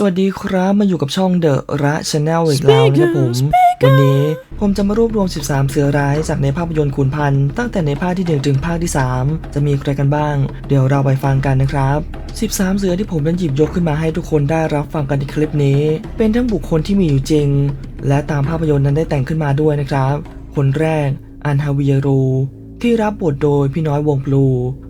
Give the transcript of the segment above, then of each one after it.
สวัสดีครับมาอยู่กับช่องเดอะระชาแนลอีกแล้วนะครับผม วันนี้ผมจะมารวบรวม 13 เสือร้ายจากในภาพยนตร์ขุนพันธ์ตั้งแต่ในภาคที่1ถึงภาคที่ 3 จะมีใครกันบ้าง เดี๋ยวเราไปฟังกันนะครับ 13 เสือที่ผมนั้นหยิบยกขึ้นมาให้ทุกคนได้รับฟังกันในคลิปนี้ เป็นทั้งบุคคลที่มีอยู่จริง และตามภาพยนตร์นั้นได้แต่งขึ้นมาด้วยนะครับ คนแรกอันฮาวิเยรู ที่รับบทโดยพี่น้อยวงพลู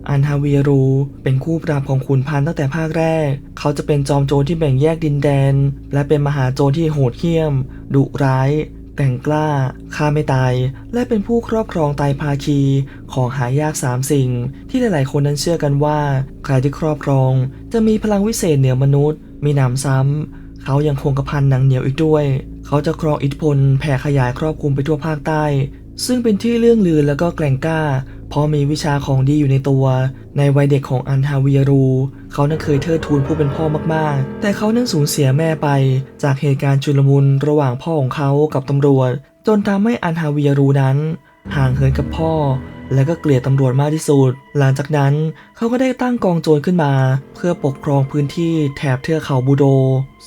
อันฮาเวียรู เป็นคู่ปราบของขุนพันธ์ตั้งแต่ภาคแรก เขาจะเป็นจอมโจรที่แบ่งแยกดินแดน และเป็นมหาโจรที่โหดเหี้ยม ดุร้ายแกร่งกล้าฆ่าไม่ตาย และเป็นผู้ครอบครองไตภาคีของหายากสามสิ่ง ที่หลายๆ คนนั้นเชื่อกันว่า ใครที่ครอบครอง จะมีพลังวิเศษเหนือมนุษย์ มีหนำซ้ำ เขายังคงกระพันหนังเหนียวอีกด้วย เขาจะครองอิทธิพลแผ่ขยายครอบคลุมไปทั่วภาคใต้ ซึ่งเป็นที่เรื่องลือแล้วก็แกล่งกล้า เพราะมีวิชาของดีอยู่ในตัว ในวัยเด็กของอันฮาวิยารู เขานั้นเคยเทิดทูนผู้เป็นพ่อมากๆ แต่เขานั้นสูญเสียแม่ไป จากเหตุการณ์ชุลมุนระหว่างพ่อของเขากับตำรวจ จนทำให้อันฮาวิยารูนั้น ห่างเหินกับพ่อ และก็เกลียดตำรวจมากที่สุด หลังจากนั้นเขาก็ได้ตั้งกองโจรขึ้นมา เพื่อปกครองพื้นที่แถบเทือกเขาบูโด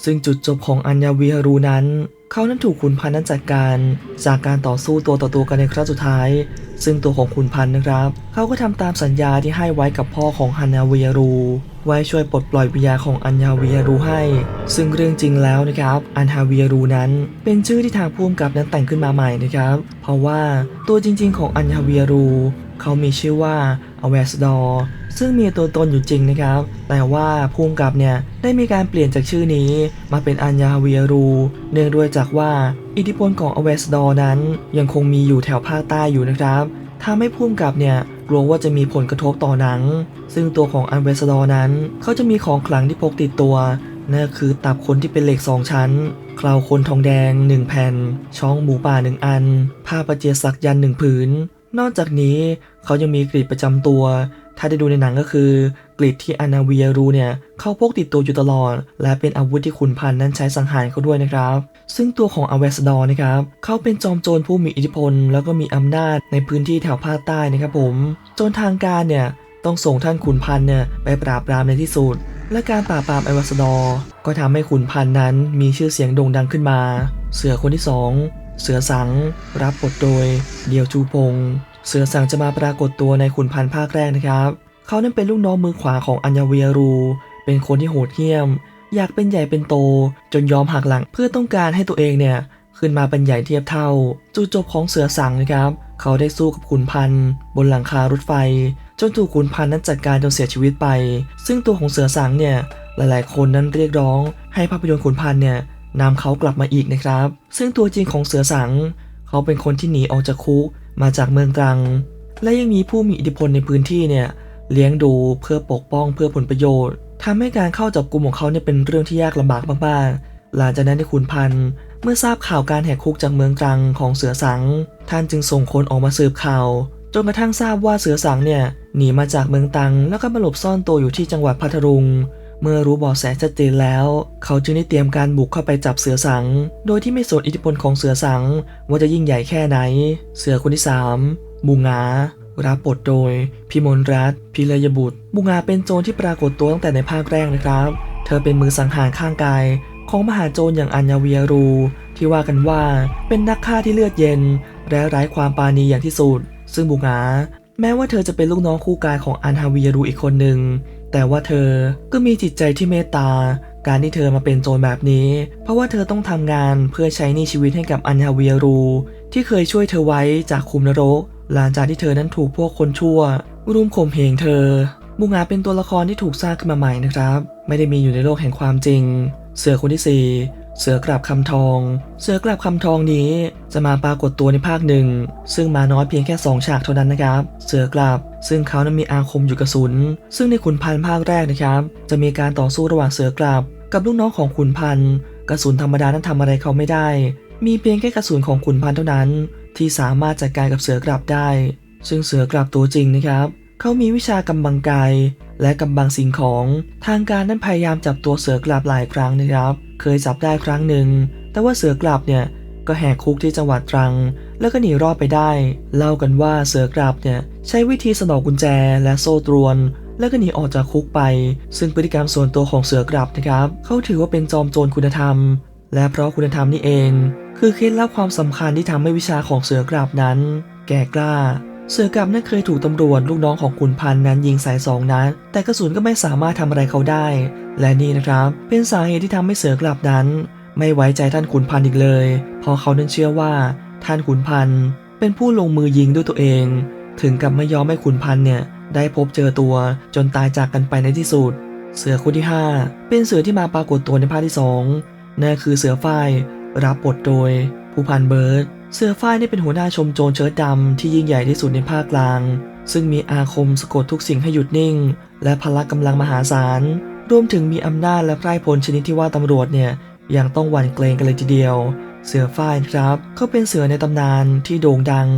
ซึ่งจุดจบของอัญญาวีฮารูนั้น เขานั้นถูกขุนพันธ์นั้นจัดการ จากการต่อสู้ตัวต่อตัวกันในครั้งสุดท้าย ซึ่งตัวของขุนพันธ์นะครับ เขาก็ทำตามสัญญาที่ให้ไว้กับพ่อของฮันนาวียรู ไว้ช่วยปลดปล่อยวิญญาของอัญญาวิยารูให้ ซึ่งเรื่องจริงแล้วนะครับ อันฮาวิยารูนั้น เป็นชื่อที่ทางผู้กำกับนั้นแต่งขึ้นมาใหม่นะครับ เพราะว่าตัวจริง ๆ ของอัญญาวิยารูเขามีชื่อว่าอเวสดอร์ซึ่งมีตัวตนอยู่จริงนะครับ แต่ว่าภูมิกับเนี่ยได้มีการเปลี่ยนจากชื่อนี้มาเป็นอัญญาเวียรู เนื่องด้วยจากว่าอิทธิพลของอเวสดอร์นั้นยังคงมีอยู่แถวภาคใต้อยู่นะครับทำให้ภูมิกับเนี่ย ลัวว่าจะมีผลกระทบต่อหนัง ซึ่งตัวของอันเวสดอร์นั้น เขาจะมีของขลังที่พกติดตัวนั่นคือตับคนที่เป็นเหล็กสองชั้นคราวคนทองแดงหนึ่งแผ่น ช่องหมูป่าหนึ่งอัน ผ้าประเจียสักยันหนึ่งผืน นอกจากนี้เขายังมีกรีดประจำตัว ถ้าได้ดูในหนังก็คือ กรีดที่อานาเวียรูเนี่ยเขาพกติดตัวอยู่ตลอด และเป็นอาวุธที่ขุนพันธ์นั้นใช้สังหารเขาด้วยนะครับ ซึ่งตัวของอเวสดอร์นะครับเขาเป็นจอมโจรผู้มีอิทธิพล แล้วก็มีอำนาจในพื้นที่แถวภาคใต้นะครับผมจนทางการเนี่ยต้องส่งท่านขุนพันธ์เนี่ยไปปราบปรามในที่สุด และการปราบปรามไอวัสดอร์ก็ทำให้ขุนพันธ์นั้นมีชื่อเสียงโด่งดังขึ้นมา เสือคนที่สองเสือสัง รับบทโดย เดียวจูพง เสือสังจะมาปรากฏตัวในขุนพันธ์ภาคแรกนะครับ เขานั้นเป็นลูกน้องมือขวาของอัญญาเวียรู เป็นคนที่โหดเหี้ยม อยากเป็นใหญ่เป็นโต จนยอมหักหลังเพื่อต้องการให้ตัวเองเนี่ยขึ้นมาเป็นใหญ่เทียบเท่า จุดจบของเสือสังนะครับ เขาได้สู้กับขุนพันธ์บนหลังคารถไฟ จนถูกขุนพันธ์นั้นจัดการจนเสียชีวิตไป ซึ่งตัวของเสือสังเนี่ยหลายๆ คนนั้นเรียกร้อง ให้ภาพยนตร์ขุนพันธ์เนี่ยนำเขากลับมาอีกนะครับ ซึ่งตัวจริงของเสือสัง เขาเป็นคนที่หนีออกจากคุกมาจากเมืองตรัง และยังมีผู้มีอิทธิพลในพื้นที่เนี่ย เลี้ยงดูเพื่อปกป้องเพื่อผลประโยชน์ทำให้การเข้าจับกลุ่มของเขาเนี่ยเป็นเรื่องที่ยากลำบากมากๆ หลังจากนั้นในขุนพันธ์เมื่อทราบข่าวการแหกคุกจากเมืองตรังของเสือสัง ท่านจึงส่งคนออกมาสืบข่าวจนกระทั่งทราบว่าเสือสังเนี่ยหนีมาจากเมืองตรัง แล้วก็มาหลบซ่อนตัวอยู่ที่จังหวัดพัทลุงเมื่อรู้เบาะแสชัดเจนแล้ว เขาจึงได้เตรียมการบุกเข้าไปจับเสือสัง โดยที่ไม่สนอิทธิพลของเสือสังว่าจะยิ่งใหญ่แค่ไหน เสือคนที่สามบูงา รับบทโดยพิมลรัตพิรยบุตรบูงาเป็นโจรที่ปรากฏตัวตั้งแต่ในภาคแรกนะครับ เธอเป็นมือสังหารข้างกาย ของมหาโจรอย่างอัญญาเวียรู ที่ว่ากันว่าเป็นนักฆ่าที่เลือดเย็น และไร้ความปราณีอย่างที่สุด ซึ่งบูงาแม้ว่าเธอจะเป็นลูกน้องคู่กายของอันฮาเวียรูอีกคนหนึ่ง แต่ว่าเธอก็มีจิตใจที่เมตตา การที่เธอมาเป็นโจรแบบนี้ เพราะว่าเธอต้องทำงานเพื่อใช้หนี้ชีวิตให้กับอัญญาเวียรู ที่เคยช่วยเธอไว้จากคุมนรก หลังจากที่เธอนั้นถูกพวกคนชั่ว รุมข่มเหงเธอบุงาเป็นตัวละครที่ถูกสร้างขึ้นมาใหม่นะครับ ไม่ได้มีอยู่ในโลกแห่งความจริง เสือคนที่สี่เสือกลับคำทอง เสือกลับคำทองนี้จะมาปรากฏตัวในภาคหนึ่ง ซึ่งมาน้อยเพียงแค่สองฉากเท่านั้นนะครับ เสือกลับซึ่งเขานั้นมีอาคมอยู่กระสุน ซึ่งในขุนพันภาคแรกนะครับ จะมีการต่อสู้ระหว่างเสือกลับกับลูกน้องของขุนพันกระสุนธรรมดานั้นทำอะไรเขาไม่ได้ มีเพียงแค่กระสุนของขุนพันธ์เท่านั้น ที่สามารถจัดการกับเสือกลับได้ ซึ่งเสือกลับตัวจริงนะครับ เขามีวิชากำบังกายและกำบังสิ่งของ ทางการนั้นพยายามจับตัวเสือกลับหลายครั้งนะครับ เคยจับได้ครั้งหนึ่ง แต่ว่าเสือกลับเนี่ยก็แหกคุกที่จังหวัดตรัง แล้วก็หนีรอดไปได้ เล่ากันว่าเสือกลับเนี่ยใช้วิธีสนองกุญแจและโซ่ตรวน แล้วก็หนีออกจากคุกไป ซึ่งพฤติกรรมส่วนตัวของเสือกลับนะครับ เขาถือว่าเป็นจอมโจรคุณธรรม และเพราะคุณธรรมนี่เอง คือเคล็ดลับความสำคัญที่ทำให้วิชาของเสือกลับนั้น แก่กล้า เสือกลับนั้นเคยถูกตำรวจลูกน้องของขุนพันธ์นั้นยิงใส่สองนัดแต่กระสุนก็ไม่สามารถทำอะไรเขาได้ และนี่นะครับ เป็นสาเหตุที่ทำให้เสือกลับนั้น ไม่ไว้ใจท่านขุนพันธ์อีกเลย เพราะเขานั้นเชื่อว่า ท่านขุนพันธ์เป็นผู้ลงมือยิงด้วยตัวเอง ถึงกับไม่ยอมให้ขุนพันธ์เนี่ยได้พบเจอตัวจนตายจากกันไปในที่สุด เสือคนที่ 5 เป็นเสือที่มาปรากฏตัวในภาคที่2นั่นคือเสือฝ้าย รับบทโดยผู้พันเบิร์ด เสือฝ้ายนี่เป็นหัวหน้าชมโจรเชิ้ตดำที่ยิ่งใหญ่ที่สุดในภาคกลาง ซึ่งมีอาคมสะกดทุกสิ่งให้หยุดนิ่ง และพละกำลังมหาศาล รวมถึงมีอำนาจและไพร่พลชนิดที่ว่าตำรวจเนี่ยยังต้องหวั่นเกรงกันเลยทีเดียว เสือฝ้ายครับเขาเป็นเสือในตำนานที่โด่งดัง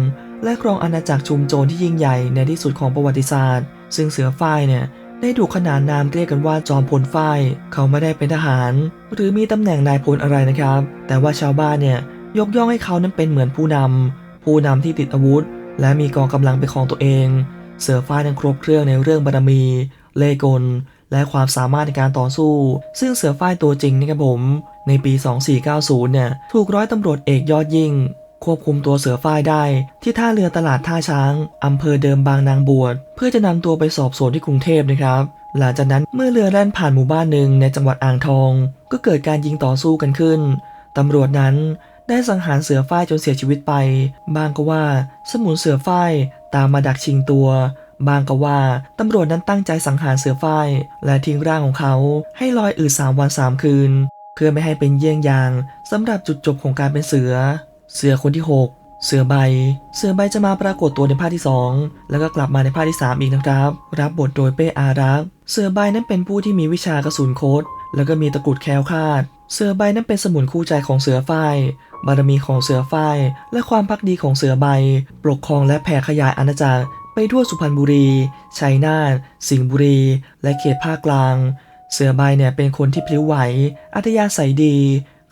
และครองอาณาจักรชุมโจรที่ยิ่งใหญ่ในที่สุดของประวัติศาสตร์ ซึ่งเสือฝ้ายเนี่ย ได้ถูกขนานนามเรียกกันว่าจอมพลฝ้ายเขาไม่ได้เป็นทหาร หรือมีตำแหน่งนายพลอะไรนะครับ แต่ว่าชาวบ้านเนี่ยยกย่องให้เขานั้นเป็นเหมือนผู้นำผู้นำที่ติดอาวุธ และมีกองกำลังเป็นของตัวเอง เสือฝ้ายนั้นครบเครื่องในเรื่องบารมี เลกล และความสามารถในการต่อสู้ ซึ่งเสือฝ้ายตัวจริงนะครับผม ในปี 2490เนี่ยถูกร้อยตำรวจเอกยอดยิ่ง ควบคุมตัวเสือฝ้ายได้ ที่ท่าเรือตลาดท่าช้างอำเภอเดิมบางนางบวชเพื่อจะนำตัวไปสอบสวนที่กรุงเทพนะครับ หลังจากนั้นเมื่อเรือแล่นผ่านหมู่บ้านหนึ่งในจังหวัดอ่างทอง ก็เกิดการยิงต่อสู้กันขึ้นตำรวจนั้นได้สังหารเสือฝ้ายจนเสียชีวิตไป บางก็ว่าสมุนเสือฝ้ายตามมาดักชิงตัว บางก็ว่าตำรวจนั้นตั้งใจสังหารเสือฝ้ายและทิ้งร่างของเขาให้ลอยอืดสามวันสามคืน เพื่อไม่ให้เป็นเยี่ยงอย่างสำหรับจุดจบของการเป็นเสือ เสือคนที่ 6 เสือใบ เสือใบจะมาปรากฏตัวในภาคที่ 2 แล้วก็กลับมาในภาคที่ 3 อีกนะครับ รับบทโดยเป้อารักษ์เสือใบนั้นเป็นผู้ที่มีวิชากระสุนโคตแล้วก็มีตะกรุดแคล้วคลาด เสือใบนั้นเป็นสมุนคู่ใจของเสือฝ้ายบารมีของเสือฝ้ายและความพักดีของเสือใบ ปกครองและแผ่ขยายอาณาจักรไปทั่วสุพรรณบุรี ชัยนาท สิงห์บุรี และเขตภาคกลาง เสือใบเนี่ยเป็นคนที่พลิ้วไหว อัธยาศัยดี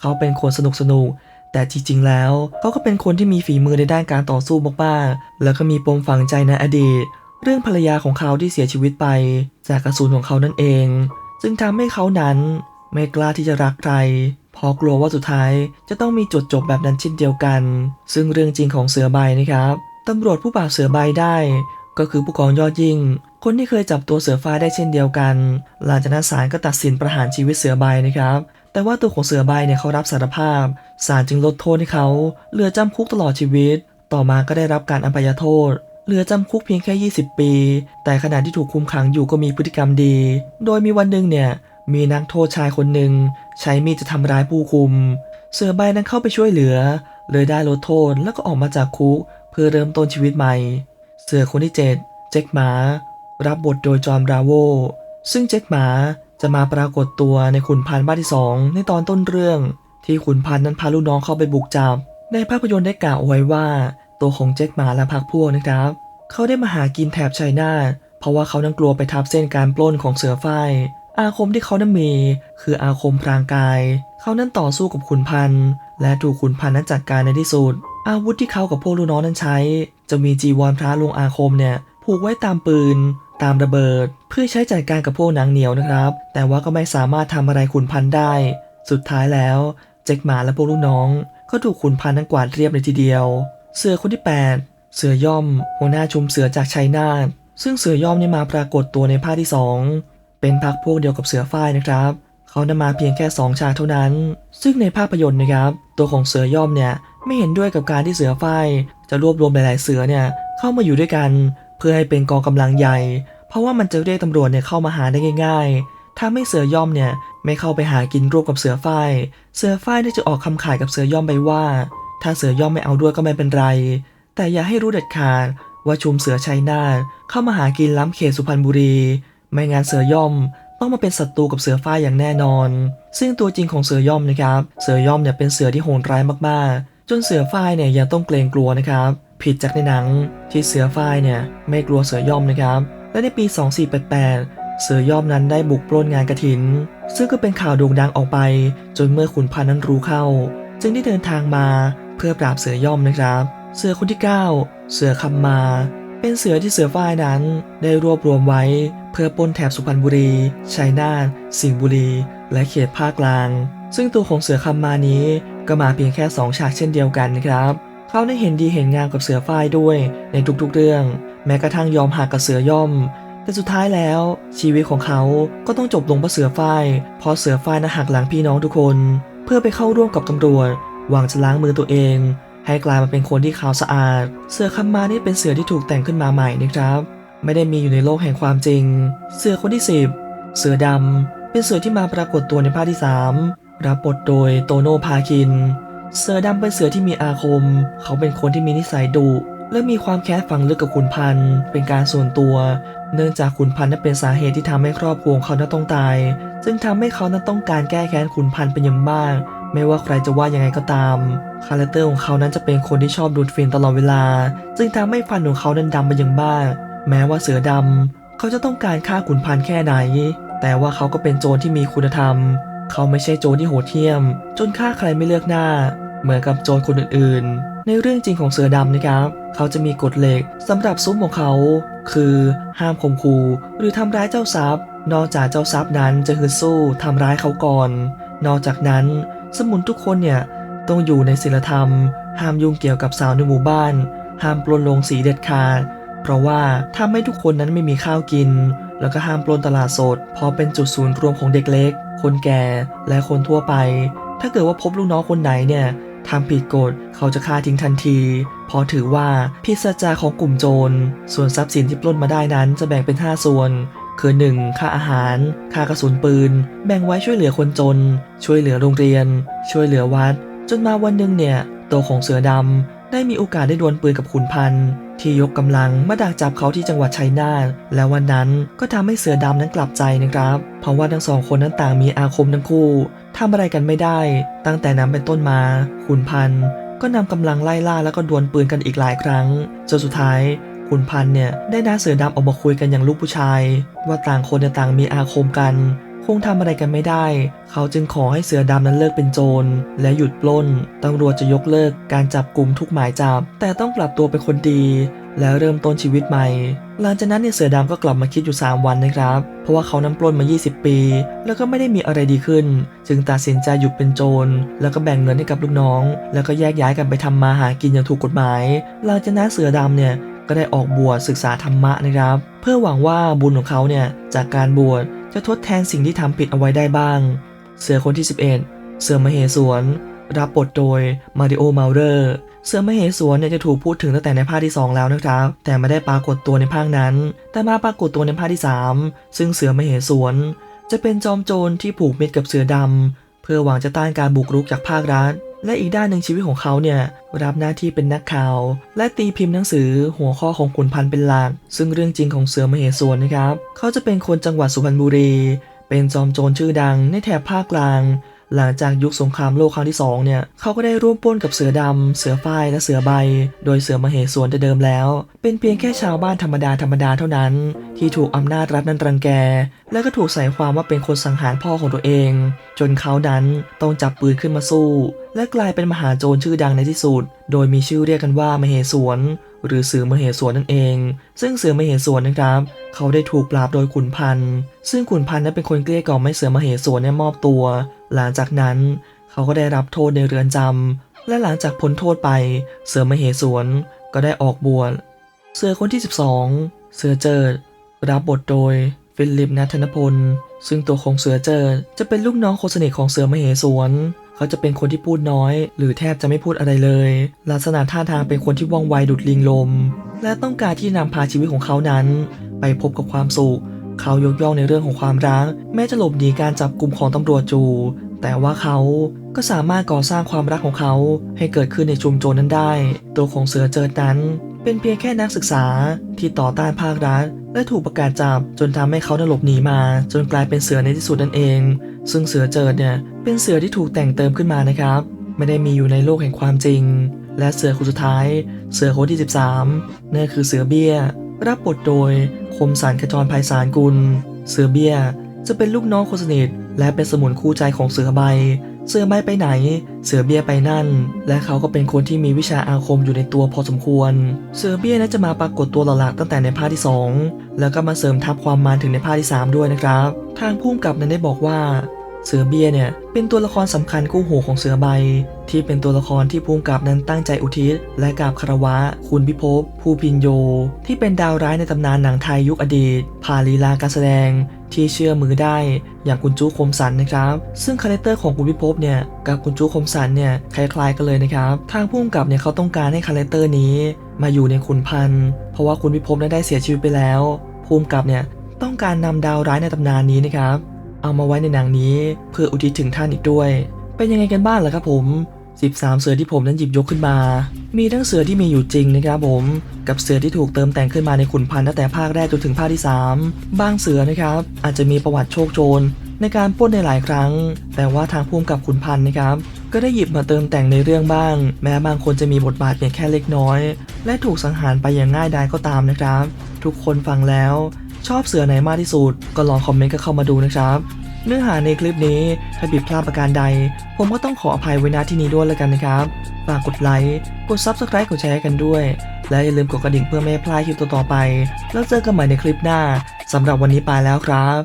เขาเป็นคนสนุกสนุก แต่จริงๆ แล้วเขาก็เป็นคนที่มีฝีมือในด้านการต่อสู้มากๆ แล้วก็มีปมฝังใจในอดีต เรื่องภรรยาของเขาที่เสียชีวิตไป จากกระสุนของเขานั่นเองจึงทำให้เขานั้นไม่กล้าที่จะรักใครเพราะกลัวว่าสุดท้ายจะต้องมีจุดจบแบบนั้นเช่นเดียวกัน ซึ่งเรื่องจริงของเสือใบนะครับตำรวจผู้ปราบเสือใบได้ ก็คือผู้กองยอดยิ่ง คนที่เคยจับตัวเสือฟ้าได้เช่นเดียวกัน หลังจากนั้นศาลก็ตัดสินประหารชีวิตเสือใบนะครับ แต่ว่าตัวของเสือใบเนี่ยเขารับสารภาพ ศาลจึงลดโทษให้เขาเหลือจำคุกตลอดชีวิต ต่อมาก็ได้รับการอภัยโทษ เหลือจำคุกเพียงแค่ 20 ปี แต่ขณะที่ถูกคุมขังอยู่ก็มีพฤติกรรมดี โดยมีวันหนึ่งเนี่ยมีนักโทษชายคนหนึ่งใช้มีดจะทำร้ายผู้คุม เสือใบนั้นเข้าไปช่วยเหลือ เลยได้ลดโทษแล้วก็ออกมาจากคุก เพื่อเริ่มต้นชีวิตใหม่ เสือคนที่ 7 เจ็คหมา รับบทโดยจอห์นบราโวซึ่งเจ็คหมาจะมาปรากฏตัวในขุนพันธ์บ้านที่ 2 ในตอนต้นเรื่อง ที่ขุนพันธ์นั้นพาลูกน้องเข้าไปบุกจับ ในภาพยนตร์ได้กล่าวเอาไว้ว่า ตัวของเจ็คหมาและพรรคพวกนะครับ เขาได้มาหากินแถบชัยนาทเพราะว่าเขานั้นกลัวไปทับเส้นการปล้นของเสือฝ้ายอาคมที่เขานั้นมี คืออาคมพรางกาย เขานั้นต่อสู้กับขุนพันธ์และถูกขุนพันธ์นั้นจัดการในที่สุด อาวุธที่เขากับพวกลูกน้องนั้นใช้ จะมีจีวรพระลงอาคมเนี่ยผูกไว้ตามปืน ตามระเบิด เพื่อใช้จัดการกับพวกหนังเหนียวนะครับ แต่ว่าก็ไม่สามารถทำอะไรขุนพันธ์ได้ สุดท้ายแล้ว เจ็คหมาและพวกลูกน้อง ก็ถูกขุนพันธ์นั้นกวาดเรียบเลยทีเดียว เสือคนที่ 8 เสือย่อม หัวหน้าชุมเสือจากชัยนาทซึ่งเสือย่อมนี่มาปรากฏตัวในภาคที่ 2 เป็นพักพวกเดียวกับเสือฝ้ายนะครับ เขานำมาเพียงแค่ 2 ฉากเท่านั้น ซึ่งในภาพยนตร์นะครับ ตัวของเสือย่อมเนี่ยไม่เห็นด้วยกับการที่เสือฝ้ายจะรวบรวมหลาย ๆ เสือเนี่ยเข้ามาอยู่ด้วยกัน พื่อให้เป็นกองกำลังใหญ่ เพราะว่ามันจะเรียกตำรวจเนี่ยเข้ามาหาได้ง่าย ๆ ถ้าไม่เสือย่อมเนี่ยไม่เข้าไปหากินร่วมกับเสือฝ้าย เสือฝ้ายได้จะออกคำขายกับเสือย่อมไปว่า ถ้าเสือย่อมไม่เอาด้วยก็ไม่เป็นไร แต่อย่าให้รู้เด็ดขาดว่าชุมเสือชัยนาทเข้ามาหากินล้ำเขตสุพรรณบุรี ไม่งั้นเสือย่อมต้องมาเป็นศัตรูกับเสือฝ้ายอย่างแน่นอน ซึ่งตัวจริงของเสือย่อมนะครับ เสือย่อมเนี่ยเป็นเสือที่โหดร้ายมากๆ จนเสือฝ้ายเนี่ยยังต้องเกรงกลัวนะครับ ผิดจากในหนังที่เสือฝ้ายเนี่ยไม่กลัวเสือย่อมนะครับ และในปี 2488 เสือย่อมนั้นได้บุกปล้นงานกระถิน ซึ่งก็เป็นข่าวโด่งดังออกไป จนเมื่อขุนพันนั้นรู้เข้า จึงได้เดินทางมาเพื่อปราบเสือย่อมนะครับ เสือคนที่ 9 เสือคำมา เป็นเสือที่เสือฝ้ายนั้นได้รวบรวมไว้เพื่อปล้นแถบสุพรรณบุรี ชัยนาท สิงห์บุรี และเขตภาคกลาง ซึ่งตัวของเสือคำมานี้ก็มาเพียงแค่สองฉากเช่นเดียวกันนะครับ เขาได้เห็นดีเห็นงามกับเสือฝ้ายด้วยในทุกๆเรื่อง แม้กระทั่งยอมหักกับเสือย่อม แต่สุดท้ายแล้วชีวิตของเขาก็ต้องจบลงเพราะเสือฝ้ายเพราะเสือฝ้ายนะหักหลังพี่น้องทุกคน เพื่อไปเข้าร่วมกับตำรวจหวังจะล้างมือตัวเอง ให้กลายมาเป็นคนที่ขาวสะอาด เสือคำมานี่เป็นเสือที่ถูกแต่งขึ้นมาใหม่นะครับ ไม่ได้มีอยู่ในโลกแห่งความจริง เสือคนที่ 10 เสือดำเป็นเสือที่มาปรากฏตัวในภาคที่ 3 รับบทโดยโตโน่พาคิน เสือดำเป็นเสือที่มีอาคม เขาเป็นคนที่มีนิสัยดุและมีความแค้นฝังลึกกับขุนพันธ์เป็นการส่วนตัว เนื่องจากขุนพันธ์นั้นเป็นสาเหตุที่ทำให้ครอบครัวของเขานั้นต้องตายซึ่งทำให้เขานั้นต้องการแก้แค้นขุนพันธ์เป็นอย่างมาก ไม่ว่าใครจะว่ายังไงก็ตาม คาแรคเตอร์ของเขานั้นจะเป็นคนที่ชอบดูดฟินตลอดเวลาซึ่งทำให้ฟันของเขานั้นดำไปอย่างมาก แม้ว่าเสือดำเขาจะต้องการฆ่าขุนพันธ์แค่ไหน แต่ว่าเขาก็เป็นโจรที่มีคุณธรรม เขาไม่ใช่โจรที่โหดเหี้ยม จนฆ่าใครไม่เลือกหน้า เหมือนกับโจรคนอื่นๆ ในเรื่องจริงของเสือดำนะครับ เขาจะมีกฎเหล็กสำหรับซุ้มของเขา คือห้ามข่มขู่หรือทำร้ายเจ้าทรัพย์ นอกจากเจ้าทรัพย์นั้นจะฮึดสู้ทำร้ายเขาก่อน นอกจากนั้นสมุนทุกคนเนี่ยต้องอยู่ในศีลธรรม ห้ามยุ่งเกี่ยวกับสาวในหมู่บ้าน ห้ามปล้นลงสีเด็ดขาดเพราะว่าทำให้ทุกคนนั้นไม่มีข้าวกิน แล้วก็ห้ามปล้นตลาดสดพราะเป็นจุดศูนย์รวมของเด็กเล็ก คนแก่และคนทั่วไป ถ้าเกิดว่าพบลูกน้องคนไหนเนี่ย ทำผิดกฎเขาจะฆ่าทิ้งทันที เพราะถือว่าผิสจจาของกลุ่มโจร ส่วนทรัพย์สินที่ปล้นมาได้นั้นจะแบ่งเป็น 5 ส่วน คือ 1. ค่าอาหาร ค่ากระสุนปืน แบ่งไว้ช่วยเหลือคนจน ช่วยเหลือโรงเรียน ช่วยเหลือวัด จนมาวันหนึ่งเนี่ยตัวของเสือดำได้มีโอกาสได้ดวลปืนกับขุนพันธ์ที่ยกกำลังมาดักจับเขาที่จังหวัดชัยนาทและวันนั้นก็ทำให้เสือดำนั้นกลับใจนะครับ เพราะว่าทั้งสองคนนั้นต่างมีอาคมทั้งคู่ ทำอะไรกันไม่ได้ ตั้งแต่นั้นเป็นต้นมา ขุนพันธ์ก็นำกำลังไล่ล่าแล้วก็ดวลปืนกันอีกหลายครั้ง จนสุดท้ายขุนพันธ์เนี่ยได้นัดเสือดำออกมาคุยกันอย่างลูกผู้ชาย ว่าต่างคนต่างมีอาคมกัน คงทำอะไรกันไม่ได้ เขาจึงขอให้เสือดำนั้นเลิกเป็นโจร และหยุดปล้นตำรวจจะยกเลิกการจับกลุ่มทุกหมายจับ แต่ต้องปรับตัวเป็นคนดี แล้วเริ่มต้นชีวิตใหม่ หลังจากนั้นเนี่ยเสือดำก็กลับมาคิดอยู่ 3 วันนะครับ เพราะว่าเขานั้นปล้นมา 20 ปี แล้วก็ไม่ได้มีอะไรดีขึ้น จึงตัดสินใจหยุดเป็นโจร แล้วก็แบ่งเงินให้กับลูกน้อง แล้วก็แยกย้ายกันไปทำมาหากินอย่างถูกกฎหมาย หลังจากนั้นเสือดำเนี่ยก็ได้ออกบวชศึกษาธรรมะนะครับ เพื่อหวังว่าบุญของเขาเนี่ยจากการบวชจะทดแทนสิ่งที่ทำผิดเอาไว้ได้บ้าง เสือคนที่ 11 เสือมเหสวน รับบทโดยมาริโอมาเรอร์เสือมเหสวนเนี่ยจะถูกพูดถึงตั้งแต่ในภาคที่ 2 แล้วนะครับ แต่ไม่ได้ปรากฏตัวในภาคนั้น แต่มาปรากฏตัวในภาคที่ 3 ซึ่งเสือมเหสวน จะเป็นจอมโจรที่ผูกมิตรกับเสือดำเพื่อหวังจะต้านการบุกรุกจากภาครัฐ และอีกด้านหนึ่งชีวิตของเขาเนี่ยรับหน้าที่เป็นนักข่าว และตีพิมพ์หนังสือหัวข้อของขุนพันธ์เป็นหลัก ซึ่งเรื่องจริงของเสือมเหสวนนะครับ เขาจะเป็นคนจังหวัดสุพรรณบุรี เป็นจอมโจรชื่อดังในแถบภาคกลาง หลังจากยุคสงครามโลกครั้งที่สองเนี่ยเขาก็ได้ร่วมป้นกับเสือดำเสือฝ้ายและเสือใบ โดยเสือมเหสวนแต่เดิมแล้ว เป็นเพียงแค่ชาวบ้านธรรมดาธรรมดาเท่านั้น ที่ถูกอำนาจรัฐนั้นรังแก และก็ถูกใส่ความว่าเป็นคนสังหารพ่อของตัวเอง จนเขานั้นต้องจับปืนขึ้นมาสู้ และกลายเป็นมหาโจรชื่อดังในที่สุด โดยมีชื่อเรียกกันว่ามเหสวน หรือเสือมเหสวนนั่นเอง ซึ่งเสือมเหสวนนะครับ เขาได้ถูกปราบโดยขุนพันธ์ซึ่งขุนพันธ์นั้นเป็นคนเกลี้ยกล่อมให้เสือมเหสวนเนี่ยมอบตัว หลังจากนั้นเขาก็ได้รับโทษในเรือนจำและหลังจากพ้นโทษไป เสือมเหสวนก็ได้ออกบวชเสือคนที่ 12 เสือเจิด รับบทโดยฟิลิปนัทนพล ซึ่งตัวของเสือเจิดจะเป็นลูกน้องคนสนิทของเสือมเหสวน เขาจะเป็นคนที่พูดน้อย หรือแทบจะไม่พูดอะไรเลย ลักษณะท่าทางเป็นคนที่ว่องไวดุดลิงลม และต้องการที่นำพาชีวิตของเขานั้น ไปพบกับความสุข เขายกย่องในเรื่องของความรัก แม้จะหลบหนีการจับกลุ่มของตำรวจจูแต่ว่าเขาก็สามารถก่อสร้างความรักของเขาให้เกิดขึ้นในชุมชนนั้นได้ ตัวของเสือเจิดนั้น เป็นเพียงแค่นักศึกษาที่ต่อต้านภาครัฐและถูกประกาศจับจนทำให้เขาหลบหนีมา จนกลายเป็นเสือในที่สุดนั่นเอง ซึ่งเสือเจิดเนี่ยเป็นเสือที่ถูกแต่งเติมขึ้นมานะครับ ไม่ได้มีอยู่ในโลกแห่งความจริง และเสือคนสุดท้าย เสือคนที่ 13นั่นคือเสือเบี้ย รับบทโดยคมสันขจรภัยสารกุล เสือเบี้ยจะเป็นลูกน้องคนสนิทและเป็นสมุนคู่ใจของเสือใบ เสือไม่ไปไหน เสือเบี้ยไปนั่น และเขาก็เป็นคนที่มีวิชาอาคมอยู่ในตัวพอสมควร เสือเบี้ยนั้นจะมาปรากฏตัวหลักๆตั้งแต่ในภาคที่ 2 แล้วก็มาเสริมทับความมันถึงในภาคที่ 3 ด้วยนะครับ ทางผู้กำกับนั้นได้บอกว่า เสือเบี้ยเนี่ยเป็นตัวละครสำคัญกู้หูของเสือใบ ที่เป็นตัวละครที่ภูมิกับนั้นตั้งใจอุทิศ และกราบคารวะ คุณพิภพผู้พินโย ที่เป็นดาวร้ายในตำนานหนังไทยยุคอดีตผ่านลีลาการแสดง ที่เชื่อมือได้อย่างคุณจู้คมสันนะครับ ซึ่งคาแรคเตอร์ของคุณพิภพเนี่ยกับคุณจู้คมสันเนี่ยคล้ายๆกันเลยนะครับทางผู้กำกับเนี่ยเขาต้องการให้คาแรคเตอร์นี้ มาอยู่ในขุนพันธ์เพราะว่าคุณพิภพนั้นได้เสียชีวิตไปแล้วภูมิกับเนี่ยต้องการนำดาวร้ายในตำนานนี้นะครับ เอามาไว้ในหนังนี้เพื่ออุทิศถึงท่านอีกด้วย เป็นยังไงกันบ้างล่ะครับผม 13 เสือที่ผมนั้นหยิบยกขึ้นมา มีทั้งเสือที่มีอยู่จริงนะครับผม กับเสือที่ถูกเติมแต่งขึ้นมาในขุนพันธ์ตั้งแต่ภาคแรกจนถึงภาคที่ 3 บางเสือนะครับ อาจจะมีประวัติโชคโชน ในการป้นในหลายครั้ง แต่ว่าทางภูมิกับขุนพันธ์นะครับ ก็ได้หยิบมาเติมแต่งในเรื่องบ้าง แม้บางคนจะมีบทบาทเพียงแค่เล็กน้อย และถูกสังหารไปอย่างง่ายดายก็ตามนะครับ ทุกคนฟังแล้ว ชอบเสือไหนมากที่สุด ก็ลองคอมเมนต์กันเข้ามาดูนะครับ เนื้อหาในคลิปนี้ถ้าผิดพลาดประการใด ผมก็ต้องขออภัยไว้ณที่นี้ด้วยแล้วกันนะครับ ฝากกดไลค์ กด Subscribe กดแชร์กันด้วย และอย่าลืมกดกระดิ่งเพื่อไม่พลาดคลิปต่อๆไป แล้วเจอกันใหม่ในคลิปหน้าสำหรับวันนี้ไปแล้วครับ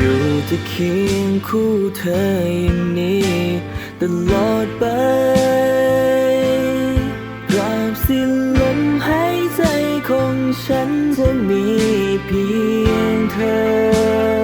อยู่จะเคียงคู่เธออย่างนี้ตลอดไปราบสิ้นลมหายใจของฉันจะมีเพียงเธอ